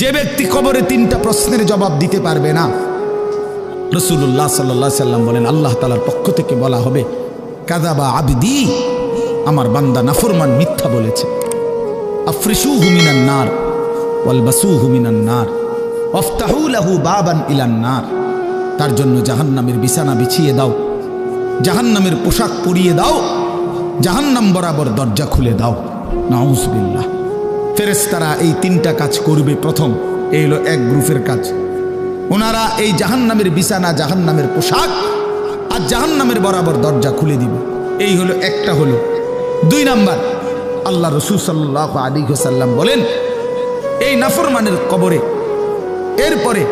যে ব্যক্তি কবরে তিনটা প্রশ্নের জবাব দিতে পারবে না। রসুল্লাহ সাল্লাহ সাল্লাম বলেন, আল্লাহ তালার পক্ষ থেকে বলা হবে কাদাবা আবিদি, আমার বান্দা নাফরমান মিথ্যা বলেছে। আফ্রিসু হুমিনান নার ওয়ালবাসু হুমিনান নার অফতাহু লাহু বাবান ইলান নার। তার জন্য জাহান্নামের বিছানা বিছিয়ে দাও, জাহান্নামের পোশাক পরিয়ে দাও, জাহান্নাম বরাবর দরজা খুলে দাও। নাউজবিল্লাহ। ফেরেস্তারা এই তিনটা কাজ করবে প্রথম। এই হলো এক গ্রুপের কাজ। ওনারা এই জাহান্নামের বিছানা, জাহান্নামের পোশাক আর জাহান্নামের বরাবর দরজা খুলে দিবে। এই হলো একটা হলো। দুই নাম্বার, আল্লাহ রসুল সাল্লাহ আলী সাল্লাম বলেন, এই নাফরমানের কবরে এরপরে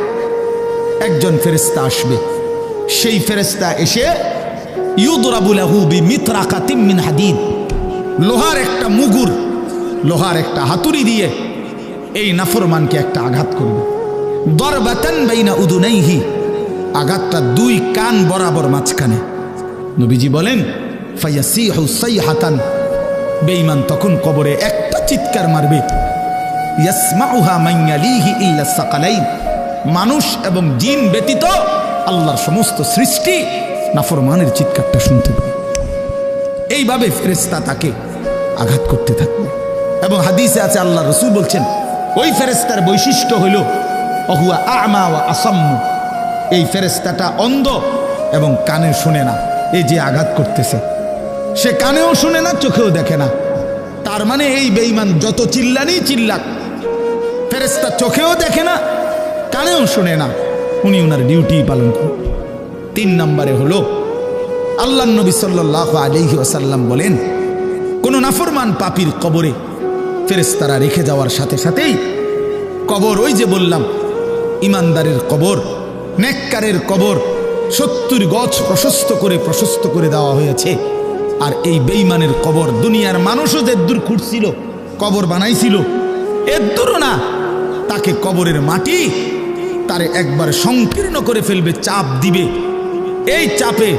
একজন ফেরেস্তা আসবে। সেই ফেরেস্তা এসে ইউদরাবুলাহু বি মিত্রাকাতিম মিন হাদিদ। লোহার একটা মুগুর লোহার একটা হাতুড়ি দিয়ে এই নাফরমানকে একটা আঘাত করবে। দরবাতান বাইনা উদুনাইহি, আঘাতটা দুই কান বরাবর মাঝখানে। নবীজি বলেন ফাইয়াসিহু সাইহাতান। বেঈমান তখন কবরে একটা চিৎকার মারবে। মানুষ এবং জিন ব্যতীত আল্লাহর সমস্ত সৃষ্টি নাফরমানের চিৎকারটা শুনতে পাবে। এইভাবে ফেরেস্তা তাকে আঘাত করতে থাকবে। এবং হাদিসে আছে, আল্লাহ রসুল বলছেন, ওই ফেরেস্তার বৈশিষ্ট্য হইল, অহুয়া আমা ওয়া আসাম্মু। এই ফেরেস্তাটা অন্ধ এবং কানে শুনে না, এই যে আঘাত করতেছে। সে কানেও শুনে না, চোখেও দেখে না। তার মানে এই বেঈমান যত চিল্লানি চিল্লাক ফেরেস্তা চোখেও দেখে না, কানেও শুনে না। উনি ওনার ডিউটি পালন করেন। তিন নম্বরে হলো আল্লাহ নবী সাল্লাহ আলহি আসাল্লাম বলেন, কোন নাফরমান পাপির কবরে ফেরেস্তারা রেখে যাওয়ার সাথে সাথেই কবর, ওই যে বললাম, ইমানদারের কবর, নেককারের কবর, সত্তর গছ প্রশস্ত করে প্রশস্ত করে দেওয়া হয়েছে। আর এই বেইমানের কবর দুনিয়ার মানুষও যে দূর খুঁড়ছিল, কবর বানাইছিল এর না, তাকে কবরের মাটি তারে একবার সংকীর্ণ করে ফেলবে, চাপ দিবে। এই চাপে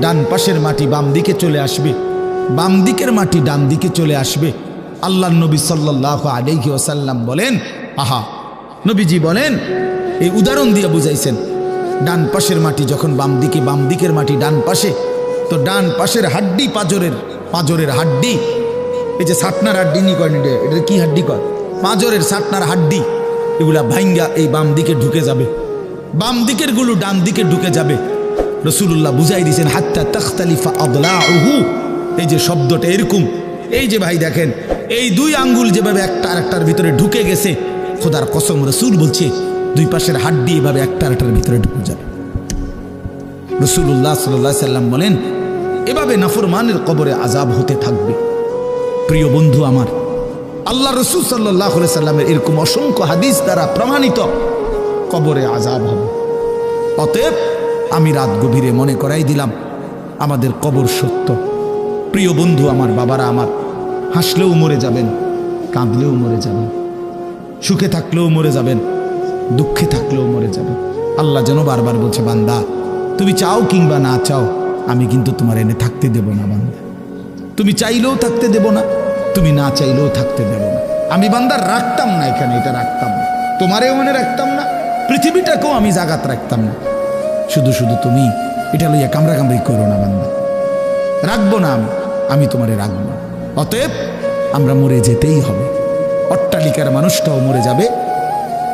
ডান পাশের মাটি বাম দিকে চলে আসবে, বাম দিকের মাটি ডান দিকে চলে আসবে। আল্লাহ নবী সাল্লাহ আলাইহি ওসাল্লাম বলেন, আহা, নবীজি বলেন, এই উদাহরণ দিয়ে বুঝাইছেন, ডান পাশের মাটি যখন বাম দিকে, বাম দিকের মাটি ডান পাশে, তো ডান পাশের হাড্ডি পাজরের পাজরের হাড্ডি, এই যে সাটনার হাড্ডি নি কয় এটা কি হাড্ডি কয়? পাঁজরের সাটনার হাড্ডি, এগুলা ভাইঙ্গা এই বাম দিকে ঢুকে যাবে, বাম দিকেরগুলো ডান দিকে ঢুকে যাবে। রসুল্লাহ বুঝাই দিয়েছেন হাত্তা তখতালিফা আদলা এই যে শব্দটা এরকম এই যে ভাই দেখেন, এই দুই আঙ্গুল যেভাবে একটা আরেকটার ভিতরে ঢুকে গেছে, খোদার কসম রসুল বলছে, দুই পাশের হাড্ডি এভাবে একটা আরেকটার ভিতরে ঢুকে যাবে। রসুল্লাহ সাল্লাহ সাল্লাম বলেন, এভাবে নাফরমানের কবরে আজাব হতে থাকবে। প্রিয় বন্ধু আমার আল্লাহ রসুল সাল্লাহ সাল্লামের এরকম অসংখ্য হাদিস দ্বারা প্রমাণিত কবরে আজাব হবে। অতএব আমি রাত গভীরে মনে করাই দিলাম, আমাদের কবর সত্য। প্রিয় বন্ধু আমার, বাবারা আমার হাসলেও মরে যাবেন, কাঁদলেও মরে যাবেন, সুখে থাকলেও মরে যাবেন, দুঃখে থাকলেও মরে যাবেন। আল্লাহ যেন বারবার বলছে, বান্দা, তুমি চাও কিংবা না চাও, আমি কিন্তু তোমার এনে থাকতে দেব না, বান্দা। তুমি চাইলেও থাকতে দেব না, তুমি না চাইলেও থাকতে দেব না। আমি বান্দার রাখতাম না এখানে, এটা রাখতাম না। তোমারেও মনে রাখতাম না, পৃথিবীটাকেও আমি জাগাত রাখতাম না। শুধু শুধু তুমি, এটা লইয়া কামড়া কামড়ি করো না, বান্দা। রাখব না আমি আমি তোমারে রাখব না। অতএব আমরা মরে যেতেই হবে। অট্টালিকার মানুষটাও মরে যাবে,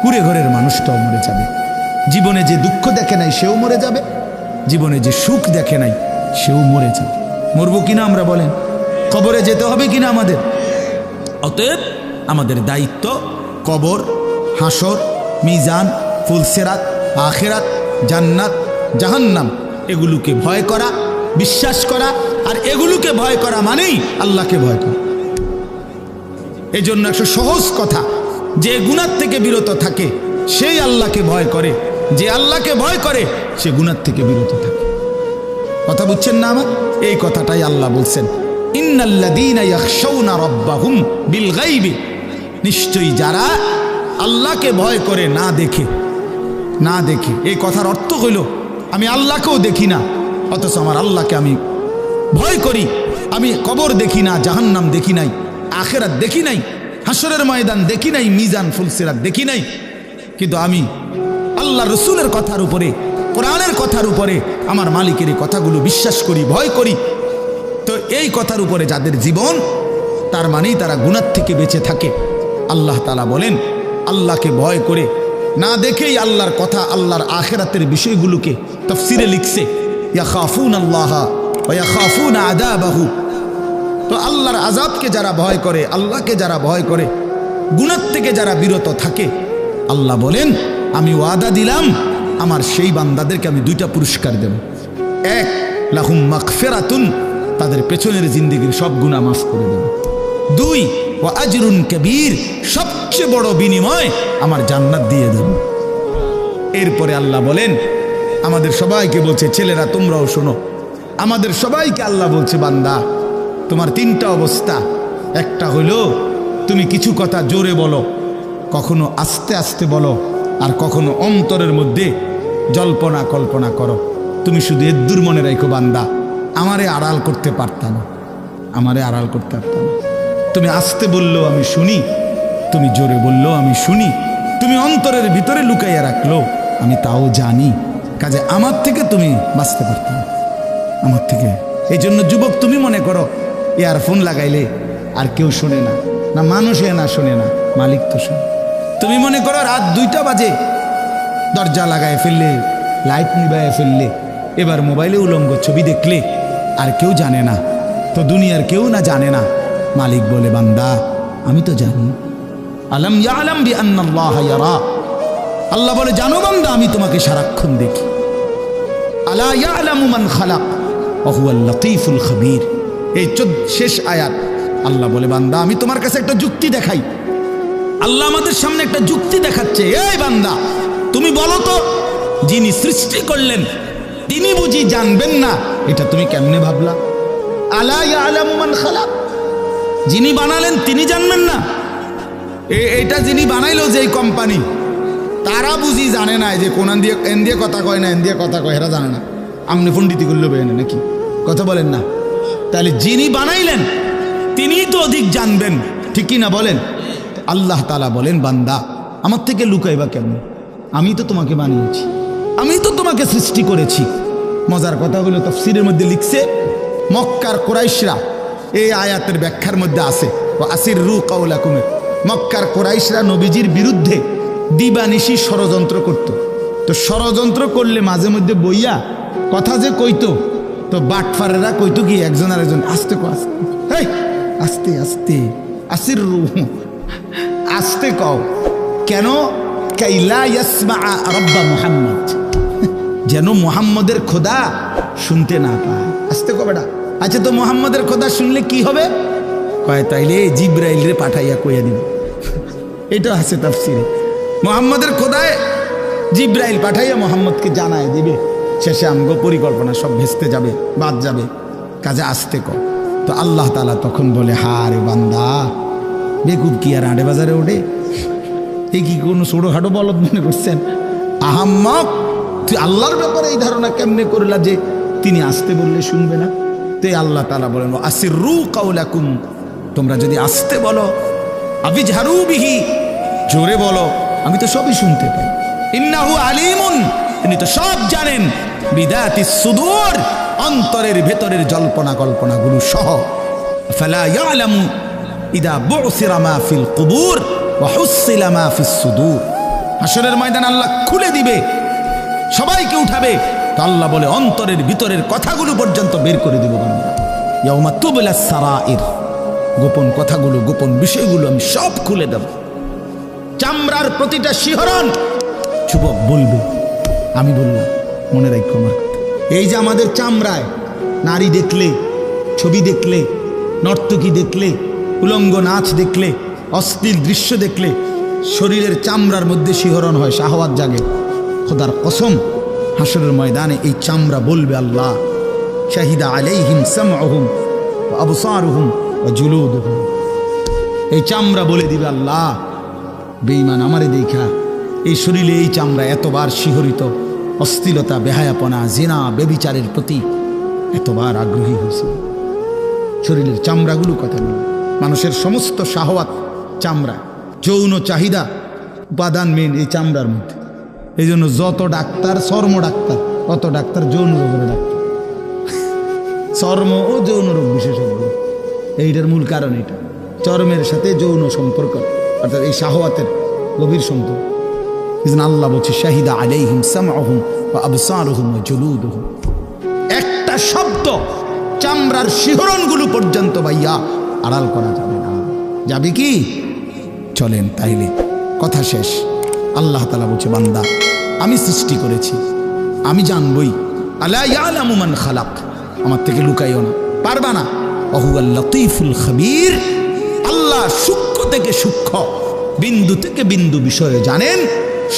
কুড়ে ঘরের মানুষটাও মরে যাবে। জীবনে যে দুঃখ দেখে নাই, সেও মরে যাবে। জীবনে যে সুখ দেখে নাই, সেও মরে যাবে। মরবো কিনা আমরা বলেন? কবরে যেতে হবে কিনা আমাদের? অতএব আমাদের দায়িত্ব কবর, হাসর, মিজান, ফুলসেরাত, আখেরাত, জান্নাত, জাহান্নাম, এগুলোকে ভয় করা বিশ্বাস করা আর এগুলোকে ভয় করা মানেই আল্লাহকে ভয় করা। এই জন্য একটা সহজ কথা, যে গুণার থেকে বিরত থাকে, সেই আল্লাহকে ভয় করে। যে আল্লাহকে ভয় করে, সে গুণার থেকে বিরত থাকে। কথা বুঝছেন না আমার? এই কথাটাই আল্লাহ বলছেন নিশ্চয়ই যারা আল্লাহকে ভয় করে না দেখে না দেখে। এই কথার অর্থ হইল আমি আল্লাহকেও দেখি না অথচ আমার আল্লাহকে আমি ভয় করি। আমি কবর দেখি না, জাহান্নাম দেখি নাই, আখেরাত দেখি নাই হাসরের ময়দান দেখি নাই, মিজান ফুলসিরাত দেখি নাই। কিন্তু আমি আল্লাহ রসুলের কথার উপরে, কোরআনের কথার উপরে, আমার মালিকের কথাগুলো বিশ্বাস করি, ভয় করি। তো এই কথার উপরে যাদের জীবন, তার মানেই তারা গুণার থেকে বেঁচে থাকে। আল্লাহ তালা বলেন, আল্লাহকে ভয় করে না দেখেই আল্লাহর কথা, আল্লাহর আখেরাতের বিষয়গুলোকে তফসিরে লিখছে। আল্লাহ তো আল্লাহর আজাবকে যারা ভয় করে, আল্লাহকে যারা ভয় করে গুণার থেকে যারা বিরত থাকে, আল্লাহ বলেন, আমি ওয়াদা দিলাম, আমার সেই বান্দাদেরকে আমি দুইটা পুরস্কার দেব। এক, লাহুম মাকফেরাতুন তাদের পেছনের জিন্দিগির সব গুণা মাফ করে দেব। দুই ও আজরুন কবির, সবচেয়ে বড় বিনিময় আমার জান্নাত দিয়ে দেব। এরপরে আল্লাহ বলেন আমাদের সবাইকে বলছে, ছেলেরা, তোমরাও শোনো। আমাদের সবাইকে আল্লাহ বলছে, বান্দা, তোমার তিনটা অবস্থা। একটা হলো তুমি কিছু কথা জোরে বলো, কখনো আস্তে আস্তে বলো, আর কখনো অন্তরের মধ্যে জল্পনা কল্পনা করো। তুমি শুধু এদ্দুর মনে রাখো, বান্দা, আমারে আড়াল করতে পারতাম আমারে আড়াল করতে পারতাম তুমি আস্তে বললেও আমি শুনি, তুমি জোরে বললেও আমি শুনি, তুমি অন্তরের ভিতরে লুকাইয়া রাখল আমি তাও জানি। কাজে আমার থেকে তুমি বাঁচতে পারতাম আমার থেকে। এই জন্য যুবক, তুমি মনে করো, ইয়ারফোন লাগাইলে আর কেউ শোনে না না মানুষে না শোনে না, মালিক তো শোনে। তুমি মনে করো, রাত দুইটা বাজে, দরজা লাগায় ফেললে, লাইট নিবায় ফেললে, এবার মোবাইলে উলঙ্গ ছবি দেখলে আর কেউ জানে না, তো দুনিয়ার কেউ না জানে না, মালিক বলে, বান্দা, আমি তো জানি। আলম ইয়ালাম বি আন্নাল্লাহ ইয়ারা। আল্লাহ বলে, জানো বান্দা, আমি তোমাকে সারাক্ষণ দেখি। আলা ইয়ালামু মান খালাক? ওয়া হুয়াল লতীফুল খবীর। এই শেষ আয়াত। আল্লাহ বলে, বান্দা, আমি তোমার কাছে একটা যুক্তি দেখাই। আল্লাহ আমাদের সামনে একটা যুক্তি দেখাচ্ছে। এই বান্দা, তুমি বলো তো, যিনি সৃষ্টি করলেন, তিনি বুঝি জানবেন না? এটা তুমি কেমনে ভাবলা? আলা ইয়ালামু মান খালাক? যিনি বানালেন, তিনি জানবেন না? এটা যিনি বানাইলো যে এই কোম্পানি তারা বুঝি জানে না যে কোন দিয়ে, এন দিয়ে কথা কয় না, এন দিয়ে কথা কয় এরা জানে না। আপনি পণ্ডিতি করলে বেনে নাকি? কথা বলেন না। তাহলে যিনি বানাইলেন, তিনিই তো অধিক জানবেন। ঠিকই না বলেন? আল্লাহ তালা বলেন, বান্দা, আমার থেকে লুকাইবা কেমন? আমি তো তোমাকে বানিয়েছি। আমি তো তোমাকে সৃষ্টি করেছি। মজার কথা হলো, তফসিরের মধ্যে লিখছে, মক্কার কোরাইশরা, এই আয়াতের ব্যাখ্যার মধ্যে আছে ও আসির রু কাউলাকুমের মক্কার কোরাইশরা নবীজির বিরুদ্ধে দিবানিশি ষড়যন্ত্র করত। তো ষড়যন্ত্র করলে মাঝে মধ্যে বইয়া কথা যে কইতো তো বাটফারেরা কইতো কি একজন আর একজন আস্তে কো আস্তে হেই, আস্তে আস্তে আসির রু আস্তে কও। কেন? কাইলা ইয়াসমা রব্বা মুহাম্মদ। যেন মোহাম্মদের খোদা শুনতে না পায়। আসতে কো বেটা। আচ্ছা তো মোহাম্মদের খোদা শুনলে কি হবে? কয় তাইলে জিব্রাইল রে পাঠাইয়া কইয়া দিব। এটা আছে তাফসিরে। মোহাম্মদের খোদায় জিব্রাইল পাঠাইয়া মোহাম্মদকে জানায় দিবে। শেষে আমগো পরিকল্পনা সব ভেস্তে যাবে, বাদ যাবে। কাজে আসতে কর তো আল্লাহ তালা তখন বলে, হারে বান্দা, বেকুব কি আর আড়ে বাজারে ওঠে? এই কি কোনো ছোটোখাটো বলদ মনে করছেন? আহাম্মক, তুই আল্লাহর ব্যাপারে এই ধারণা কেমনে করলা যে তিনি আসতে বললে শুনবে না? তে আল্লাহ তালা বলেন আসির রু কাউলাকুম তোমরা যদি আসতে বলো আবি ঝাড়ু বিহি, জোরে বলো। আমি তো সবই শুনতে পাই। ইন্নাহু আলিমুন, তিনি তো সব জানেন। বিদাতি সুদূর, অন্তরের ভেতরের জল্পনা কল্পনাগুলো সহ। ফালা ইয়ালামু ইদা বুসিরা ফিল কুবুর ওয়া ফিস সুদূর। হাসরের ময়দান আল্লাহ খুলে দিবে, সবাইকে উঠাবে। তো আল্লাহ বলে, অন্তরের ভিতরের কথাগুলো পর্যন্ত বের করে দিব বান্দা। ইয়াউমা তুবলা সারাইর, গোপন কথাগুলো, গোপন বিষয়গুলো আমি সব খুলে দেব। চামড়ার প্রতিটা শিহরণ। যুবক বলবে। আমি বললাম মনে রাখো আমার। এই যে আমাদের চামড়ায় নারী দেখলে ছবি দেখলে নর্তকী দেখলে উলঙ্গ নাচ দেখলে অশ্লীল দৃশ্য দেখলে শরীরের চামড়ার মধ্যে শিহরণ হয় শাহওয়াত জাগে। খোদার কসম হাসরের ময়দানে এই চামড়া বলবে আল্লাহ শাহিদা আলাইহিম সামআহুম ওয়া আবসারুহুম জুলুদুহুম। এই চামড়া বলে দিবে আল্লাহ। বেঈমান আমারে দেখা এই শরীরে এই চামড়া এতবার শিহরিত অস্থিলতা বেহায়াপনা, জেনা, বেবিচারের প্রতি এতবার আগ্রহী হয়েছে। শরীরের চামড়াগুলো কথা বলে। মানুষের সমস্ত শাহওয়াত চামড়া, যৌন চাহিদা উপাদান মেন এই চামড়ার মধ্যে। এই জন্য যত ডাক্তার, চর্ম ডাক্তার, তত ডাক্তার যৌন রোগের ডাক্তার। চর্ম ও যৌন রোগ বিশেষজ্ঞ। এইটার মূল কারণ এটা। চর্মের সাথে যৌন সম্পর্ক। অর্থাৎ এই শাহওয়াতের গভীর সম্পর্ক এই জন্য আল্লাহ বলছে, শাহিদা আলাইহিম সামআহুম ওয়া আবসারুহুম জুলুদুহুম। একটা শব্দ চামড়ার শিহরণগুলো পর্যন্ত ভাইয়া আড়াল করা যাবে না। যাবে কি? চলেন তাইলে, কথা শেষ। আল্লাহ তালা বলছে, বান্দা, আমি সৃষ্টি করেছি। আমি জানবই। আলা খালাক। আমার থেকে লুকাইও না। পারবা না? অহু লতিফুল খবির। আল্লাহ থেকে সূক্ষ্ম, বিন্দু থেকে বিন্দু বিষয়ে জানেন,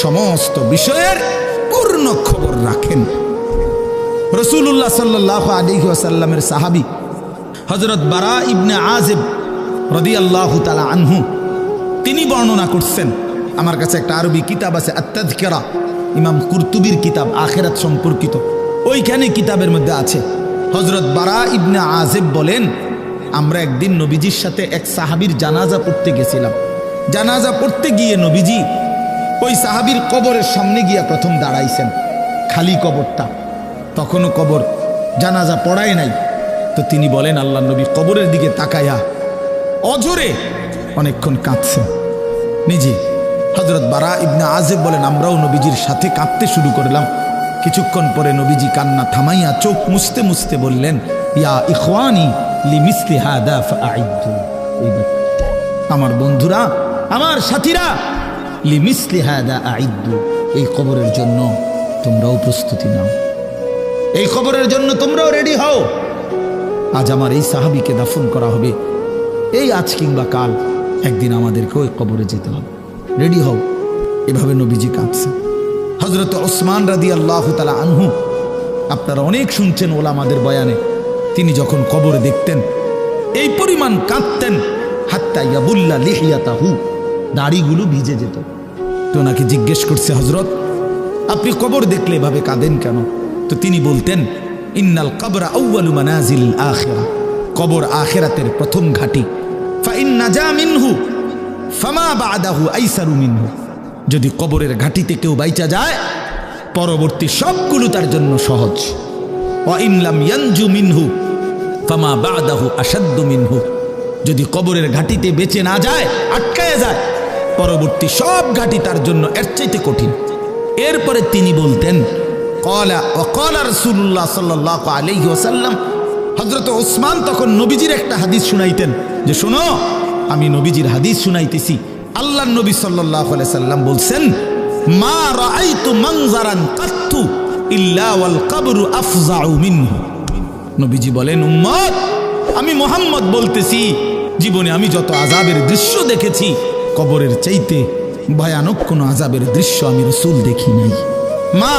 সমস্ত বিষয়ের পূর্ণ খবর রাখেন। রসুল্লাহ সাল্লাহ আলী আসাল্লামের সাহাবি হজরত বারা ইবনে আজেব রদি আল্লাহ তালা আনহু, তিনি বর্ণনা করছেন, আমার কাছে একটা আরবি কিতাব আছে আত্মাধিকেরা ইমাম কুরতুবির কিতাব, আখেরাত সম্পর্কিত। ওইখানে কিতাবের মধ্যে আছে হজরত বারা ইবনে আজেব বলেন আমরা একদিন নবীজির সাথে এক সাহাবির জানাজা পড়তে গেছিলাম। জানাজা পড়তে গিয়ে নবীজি ওই সাহাবির কবরের সামনে গিয়া প্রথম দাঁড়াইছেন, খালি কবরটা। তখনও কবর জানাজা পড়ায় নাই। তো তিনি বলেন, আল্লাহ নবী কবরের দিকে তাকায়া অজরে অনেকক্ষণ কাঁদছেন। নিজে হজরত বারা ইবনা আজেব বলেন, আমরাও নবীজির সাথে কাঁদতে শুরু করলাম। কিছুক্ষণ পরে নবীজি কান্না থামাইয়া চোখ মুছতে মুছতে বললেন, ইয়া ইখওয়ানি আমার বন্ধুরা, আমার সাথীরা এই কবরের জন্য তোমরাও প্রস্তুতি নাও। এই খবরের জন্য তোমরাও রেডি হও। আজ আমার এই সাহাবিকে দাফন করা হবে। এই আজ কিংবা কাল একদিন আমাদেরকে ওই কবরে যেতে হবে। রেডি হও। এভাবে নবীজি কাঁদছে। হজরত ওসমান রাদি আল্লাহ তালা আনহু, আপনারা অনেক শুনছেন ওলামাদের বয়ানে। তিনি যখন কবর দেখতেন, এই পরিমাণ কাঁদতেন, হাত্তা ইয়াবুল্লা লিহিয়াতাহু, দাড়িগুলো ভিজে যেত। তো ওনাকে জিজ্ঞেস করছে হজরত আপনি কবর দেখলে এভাবে কাঁদেন কেন? তো তিনি বলতেন, ইন্নাল কবরা আউ্বালু মানাজিল আখেরা, কবর আখেরাতের প্রথম ঘাটি। যদি কবরের ঘাটিতে কেউ বাইচা যায়, পরবর্তী সবগুলো তার জন্য সহজ। ওয়া ইনলাম ইয়ানজু মিনহু, ফামা বাদাহু আসাদ্দু মিনহু। যদি কবরের ঘাটিতে বেঁচে না যায়, আটকায় যায়, পরবর্তী সব ঘাটি তার জন্য এর চাইতে কঠিন। এরপরে তিনি বলতেন কলা ও কলা রসুল্লাহ সাল্লাহ আলহি ওসাল্লাম হজরত ওসমান তখন নবীজির একটা হাদিস শুনাইতেন, যে শোনো, আমি নবীজির হাদিস শুনাইতেছি। আল্লাহ নবী সাল্লাহ সাল্লাম বলছেন, মা রাআইতু মানজারান কাত্তু। কবরু নবীজি বলেন, উম্মত, আমি মোহাম্মদ বলতেছি, জীবনে আমি যত আজাবের দৃশ্য দেখেছি, কবরের চাইতে ভয়ানক কোনো আজাবের দৃশ্য আমি রসুল দেখি নাই। মা